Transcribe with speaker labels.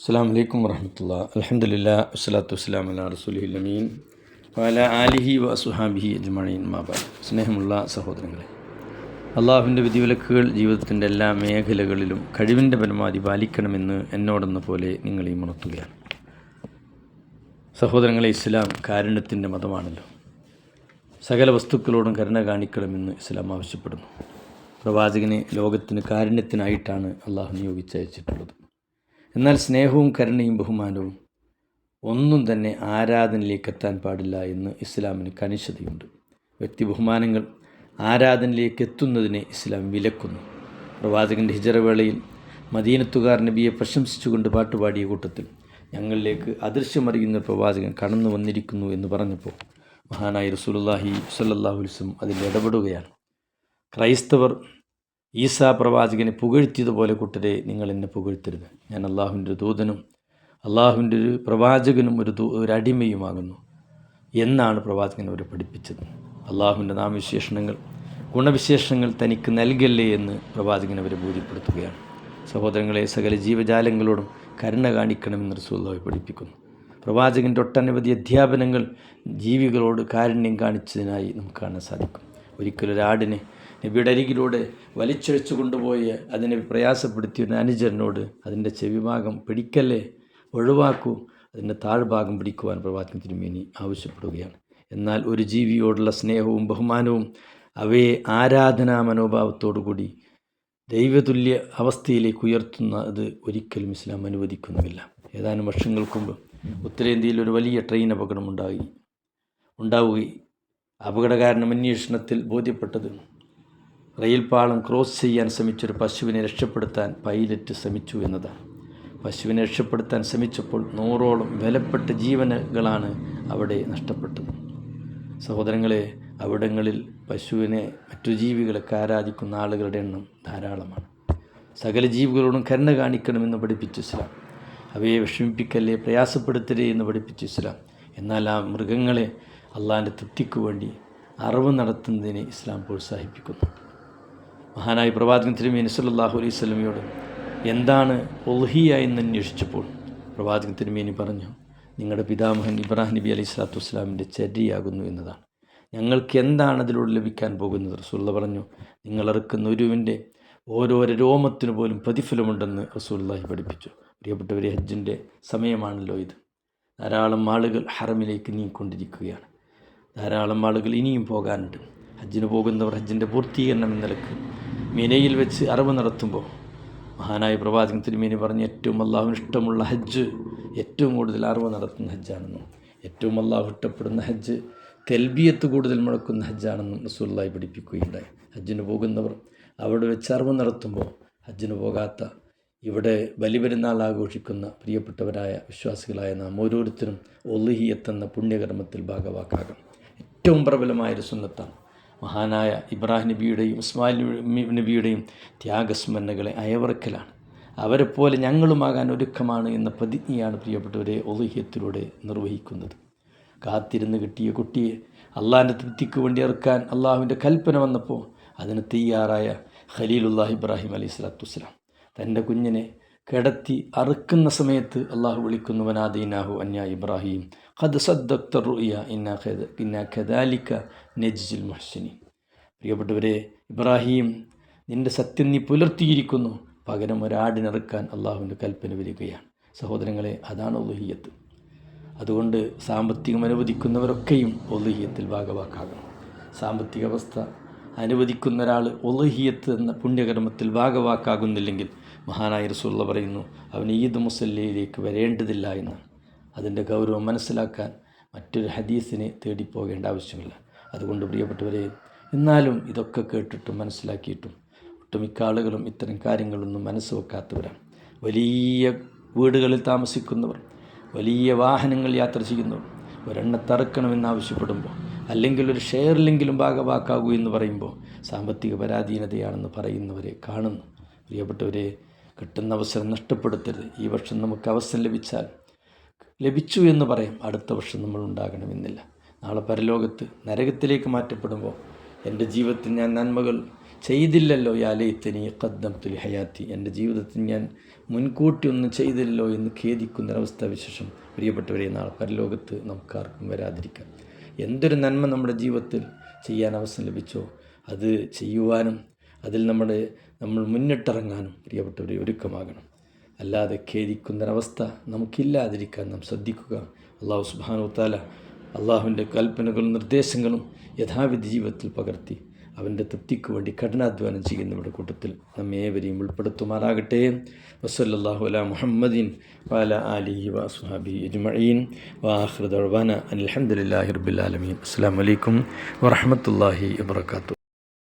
Speaker 1: അസ്സാം വലൈക്കും വർഹമത്തുള്ള അലഹമുല്ല വസ്സലാത്തു വസ്സലാം അല്ല റസൂലി അമീൻ. വാല ആലിഹി വ സുഹാബിഹി അജ്മണീൻ മാബ സ്നേഹമുള്ള സഹോദരങ്ങളെ അള്ളാഹുവിന്റെ വിധിവിലക്കുകൾ ജീവിതത്തിന്റെ എല്ലാ മേഖലകളിലും കഴിവിന്റെ പരമാവധി പാലിക്കണമെന്ന് എന്നോടെന്ന പോലെ നിങ്ങളെയും ഉണർത്തുകയാണ്. സഹോദരങ്ങളെ ഇസ്ലാം കാരുണ്യത്തിന്റെ മതമാണല്ലോ. സകല വസ്തുക്കളോടും കരുണ കാണിക്കണമെന്ന് ഇസ്ലാം ആവശ്യപ്പെടുന്നു. പ്രവാചകനെ ലോകത്തിന് കാരുണ്യത്തിനായിട്ടാണ് അള്ളാഹു നിയോഗിച്ചയച്ചിട്ടുള്ളത്. എന്നാൽ സ്നേഹവും കരുണയും ബഹുമാനവും ഒന്നും തന്നെ ആരാധനയിലേക്ക് എത്താൻ പാടില്ല എന്ന് ഇസ്ലാമിന് കണിശതയുണ്ട് വ്യക്തി ബഹുമാനങ്ങൾ ആരാധനയിലേക്ക് എത്തുന്നതിനെ ഇസ്ലാം വിലക്കുന്നു. പ്രവാചകന്റെ ഹിജറവേളയിൽ മദീനത്തുകാർ നബിയെ പ്രശംസിച്ചുകൊണ്ട് പാട്ടുപാടിയ കൂട്ടത്തിൽ ഞങ്ങളിലേക്ക് അദൃശ്യമറിയുന്ന പ്രവാചകൻ കടന്നു വന്നിരിക്കുന്നു എന്ന് പറഞ്ഞപ്പോൾ മഹാനായ അലൈഹി വസല്ലം അതിൽ ഇടപെടുകയാണ്. ക്രൈസ്തവർ ഈസാ പ്രവാചകനെ പുകഴ്ത്തിയതുപോലെ കൂട്ടരെ നിങ്ങൾ എന്നെ പുകഴ്ത്തരുത്. ഞാൻ അള്ളാഹുവിന്റെ ഒരു ദൂതനും അള്ളാഹുവിന്റെ ഒരു പ്രവാചകനും ഒരു ദൂ ഒരു അടിമയുമാകുന്നു എന്നാണ് പ്രവാചകൻ അവരെ പഠിപ്പിച്ചത്. അള്ളാഹുവിന്റെ നാമവിശേഷണങ്ങൾ ഗുണവിശേഷണങ്ങൾ തനിക്ക് നൽകല്ലേ എന്ന് പ്രവാചകൻ അവരെ ബോധ്യപ്പെടുത്തുകയാണ്. സഹോദരങ്ങളെ സകല ജീവജാലങ്ങളോടും കരുണ കാണിക്കണമെന്ന് റസൂല്ലാഹി പഠിപ്പിക്കുന്നു. പ്രവാചകന്റെ ഒട്ടനവധി അധ്യാപനങ്ങൾ ജീവികളോട് കാരുണ്യം കാണിച്ചതിനായി നമുക്ക് കാണാൻ സാധിക്കും. ഒരിക്കലൊരാടിനെ നബിയുടെ വലിച്ചൊഴിച്ചു കൊണ്ടുപോയി അതിനെ പ്രയാസപ്പെടുത്തിയ ഒരു അനുജരനോട് അതിന്റെ ചെവിഭാഗം പിടിക്കല്ലേ? ഒഴിവാക്കൂ. അതിന്റെ താഴ്ഭാഗം പിടിക്കുവാൻ പ്രവാചകൻ തിരുമേനി ആവശ്യപ്പെടുകയാണ്. എന്നാൽ ഒരു ജീവിയോടുള്ള സ്നേഹവും ബഹുമാനവും അവയെ ആരാധനാ മനോഭാവത്തോടു കൂടി ദൈവതുല്യ അവസ്ഥയിലേക്ക് ഉയർത്തുന്ന അത് ഒരിക്കലും ഇസ്ലാം അനുവദിക്കുന്നുമില്ല. ഏതാനും വർഷങ്ങൾക്ക് മുമ്പ് ഉത്തരേന്ത്യയിൽ ഒരു വലിയ ട്രെയിൻ അപകടമുണ്ടായി. ഉണ്ടാവുകയും അപകടകാരണം അന്വേഷണത്തിൽ ബോധ്യപ്പെട്ടത് റെയിൽ പാളം ക്രോസ് ചെയ്യാൻ ശ്രമിച്ചൊരു പശുവിനെ രക്ഷപ്പെടുത്താൻ പൈലറ്റ് ശ്രമിച്ചു എന്നതാണ്. പശുവിനെ രക്ഷപ്പെടുത്താൻ ശ്രമിച്ചപ്പോൾ നൂറോളം വിലപ്പെട്ട ജീവനുകളാണ് അവിടെ നഷ്ടപ്പെട്ടത്. സഹോദരങ്ങളെ അവിടങ്ങളിൽ പശുവിനെ മറ്റു ജീവികളെ ആരാധിക്കുന്ന ആളുകളുടെ എണ്ണം ധാരാളമാണ്. സകല ജീവികളോടും കരുണ കാണിക്കണമെന്ന് പഠിപ്പിച്ചു ഇസ്ലാം. അവയെ വിഷമിപ്പിക്കല്ലേ പ്രയാസപ്പെടുത്തലേ എന്ന് പഠിപ്പിച്ചു ഇസ്ലാം. എന്നാൽ ആ മൃഗങ്ങളെ അള്ളാന്റെ തൃപ്തിക്ക് വേണ്ടി അറിവ് നടത്തുന്നതിനെ ഇസ്ലാം പ്രോത്സാഹിപ്പിക്കുന്നു. മഹാനായ പ്രവാചകൻ തിരുമേനി സല്ലല്ലാഹു അലൈഹി സ്വലമിയോട് എന്താണ് ഒൽഹിയ എന്ന് അന്വേഷിച്ചപ്പോൾ? പ്രവാചകൻ തിരുമേനി പറഞ്ഞു നിങ്ങളുടെ പിതാമഹൻ ഇബ്രാഹിം നബി അലൈഹി സ്വലാത്തു വസ്സലാമിന്റെ ചര്യയാകുന്നു എന്നതാണ്. ഞങ്ങൾക്ക് എന്താണ് അതിലൂടെ ലഭിക്കാൻ പോകുന്നത്? റസൂല്ല പറഞ്ഞു നിങ്ങൾ ഇറക്കുന്ന ഒരുവിന്റെ ഓരോരോ രോമത്തിനു പോലും പ്രതിഫലമുണ്ടെന്ന് റസൂല്ലാഹി പഠിപ്പിച്ചു. പ്രിയപ്പെട്ടവരെ ഹജ്ജിന്റെ സമയമാണല്ലോ ഇത്. ധാരാളം ആളുകൾ ഹറമിലേക്ക് നീങ്ങിക്കൊണ്ടിരിക്കുകയാണ്. ധാരാളം ആളുകൾ ഇനിയും പോകാനുണ്ട്. ഹജ്ജിന് പോകുന്നവർ ഹജ്ജിന്റെ പൂർത്തീകരണം എന്ന നിലയ്ക്ക് മിനയിൽ വെച്ച് അറിവ് നടത്തുമ്പോൾ മഹാനായ പ്രവാചകൻ തിരുമേനി പറഞ്ഞ് ഏറ്റവും അള്ളാഹുവിന് ഇഷ്ടമുള്ള ഹജ്ജ് ഏറ്റവും കൂടുതൽ അറിവ് നടത്തുന്ന ഹജ്ജാണെന്നും ഏറ്റവും അള്ളാഹു ഇഷ്ടപ്പെടുന്ന ഹജ്ജ് തെൽബിയത്ത് കൂടുതൽ മുഴക്കുന്ന ഹജ്ജാണെന്നും റസൂല്ലായി പഠിപ്പിക്കുകയുണ്ടായി. ഹജ്ജിന് പോകുന്നവർ അവിടെ വെച്ച് അറിവ് നടത്തുമ്പോൾ ഹജ്ജിന് പോകാത്ത ഇവിടെ ബലിപെരുന്നാൾ ആഘോഷിക്കുന്ന പ്രിയപ്പെട്ടവരായ വിശ്വാസികളായ നാം ഓരോരുത്തരും ഒല്ലുഹിയത്ത് എന്ന പുണ്യകർമ്മത്തിൽ ഭാഗവാക്കാകാം. ഏറ്റവും പ്രബലമായൊരു സുന്നത്താണ്. മഹാനായ ഇബ്രാഹിം നബിയുടെയും ഉസ്മാൻ നബിയുടെയും ത്യാഗസ്മരണകളെ അയവറക്കലാണ്. അവരെപ്പോലെ ഞങ്ങളുമാകാൻ ഒരുക്കമാണ് എന്ന പ്രതിജ്ഞയാണ് പ്രിയപ്പെട്ടവരെ ഒലുഹ്യത്തിലൂടെ നിർവഹിക്കുന്നത്. കാത്തിരുന്ന് കിട്ടിയ കുട്ടിയെ അള്ളാഹിന്റെ തൃപ്തിക്ക് വേണ്ടി ഇറക്കാൻ അള്ളാഹുവിന്റെ കൽപ്പന വന്നപ്പോൾ അതിന് തയ്യാറായ ഖലീലുല്ലാഹ് ഇബ്രാഹിം അലൈഹി സ്വലാത്തു വസ്സലാം തന്റെ കുഞ്ഞിനെ കിടത്തി അറുക്കുന്ന സമയത്ത് അള്ളാഹു വിളിക്കുന്നവനാദീനാഹു അന്യ ഇബ്രാഹിം ഖദ് സദ്ദക്തർ റുയ ഇന്ന ഇന്ന ഖദാലിക്ക നജ്ജിൽ മുഹ്സിനി പ്രിയപ്പെട്ടവരെ ഇബ്രാഹിം നിന്റെ സത്യം നീ പുലർത്തിയിരിക്കുന്നു. പകരം ഒരാടിനിറക്കാൻ അള്ളാഹുവിന്റെ കൽപ്പന വരികയാണ്. സഹോദരങ്ങളെ അതാണ് ഒലുഹിയത്ത് അതുകൊണ്ട് സാമ്പത്തികം അനുവദിക്കുന്നവരൊക്കെയും ഒലുഹിയത്തിൽ ഭാഗവാക്കാകണം. സാമ്പത്തിക അവസ്ഥ അനുവദിക്കുന്ന ഒരാൾ ഒലുഹിയത്ത് എന്ന പുണ്യകർമ്മത്തിൽ ഭാഗവാക്കാകുന്നില്ലെങ്കിൽ മഹാനായ റസൂള്ള പറയുന്നു അവൻ ഈദ് മുസല്ലയിലേക്ക് വരേണ്ടതില്ല എന്ന്. അതിന്റെ ഗൗരവം മനസ്സിലാക്കാൻ മറ്റൊരു ഹദീസിനെ തേടിപ്പോകേണ്ട ആവശ്യമില്ല. അതുകൊണ്ട് പ്രിയപ്പെട്ടവരെ എന്നാലും ഇതൊക്കെ കേട്ടിട്ടും മനസ്സിലാക്കിയിട്ടും ഒട്ടുമിക്ക ആളുകളും ഇത്തരം കാര്യങ്ങളൊന്നും മനസ്സ് വെക്കാത്തവരാണ്. വലിയ വീടുകളിൽ താമസിക്കുന്നവർ വലിയ വാഹനങ്ങൾ യാത്ര ചെയ്യുന്നവർ ഒരെണ്ണ തറക്കണമെന്നാവശ്യപ്പെടുമ്പോൾ അല്ലെങ്കിൽ ഒരു ഷെയറിലെങ്കിലും ഭാഗവാക്കാകൂ എന്ന് പറയുമ്പോൾ സാമ്പത്തിക പരാധീനതയാണെന്ന് പറയുന്നവരെ കാണുന്നു. പ്രിയപ്പെട്ടവരെ കിട്ടുന്ന അവസരം നഷ്ടപ്പെടുത്തരുത്. ഈ വർഷം നമുക്ക് അവസരം ലഭിച്ചാൽ ലഭിച്ചു എന്ന് പറയും. അടുത്ത വർഷം നമ്മൾ ഉണ്ടാകണമെന്നില്ല. നാളെ പരലോകത്ത് നരകത്തിലേക്ക് മാറ്റപ്പെടുമ്പോൾ എന്റെ ജീവിതത്തിൽ ഞാൻ നന്മകൾ ചെയ്തില്ലല്ലോ. യാലയത്തനി കദ്ദം തുലി ഹയാത്തി. എന്റെ ജീവിതത്തിൽ ഞാൻ മുൻകൂട്ടി ഒന്നും ചെയ്തില്ലല്ലോ എന്ന് ഖേദിക്കുന്ന ഒരവസ്ഥ വിശേഷം. പ്രിയപ്പെട്ടവരെ നാളെ പരലോകത്ത് നമുക്കാർക്കും വരാതിരിക്കാം. എന്തൊരു നന്മ നമ്മുടെ ജീവിതത്തിൽ ചെയ്യാൻ അവസരം ലഭിച്ചോ അത് ചെയ്യുവാനും അതിൽ നമ്മുടെ നമ്മൾ മുന്നിട്ടിറങ്ങാനും പ്രിയപ്പെട്ടവരെ ഒരുക്കമാകണം. അല്ലാതെ ഖേദിക്കുന്നൊരവസ്ഥ നമുക്കില്ലാതിരിക്കാൻ നാം ശ്രദ്ധിക്കുക. അള്ളാഹു സുബാനു താല അള്ളാഹുവിന്റെ കൽപ്പനകളും നിർദ്ദേശങ്ങളും യഥാവിധി ജീവിതത്തിൽ പകർത്തി അവന്റെ തൃപ്തിക്ക് വേണ്ടി കഠിനാധ്വാനം ചെയ്യുന്നവരുടെ കൂട്ടത്തിൽ നമ്മേവരെയും ഉൾപ്പെടുത്തുമാറാകട്ടെ. വസല്ലാഹു അല മുഹമ്മദീൻ വാല അലി വസുഹാബി അജ്മഈൻ. വാഹൃദ് അലഹമുല്ലാഹി റബുലാലമീൻ അസ്സാം വലൈക്കും വാഹമത്തല്ലാഹി വാത്തു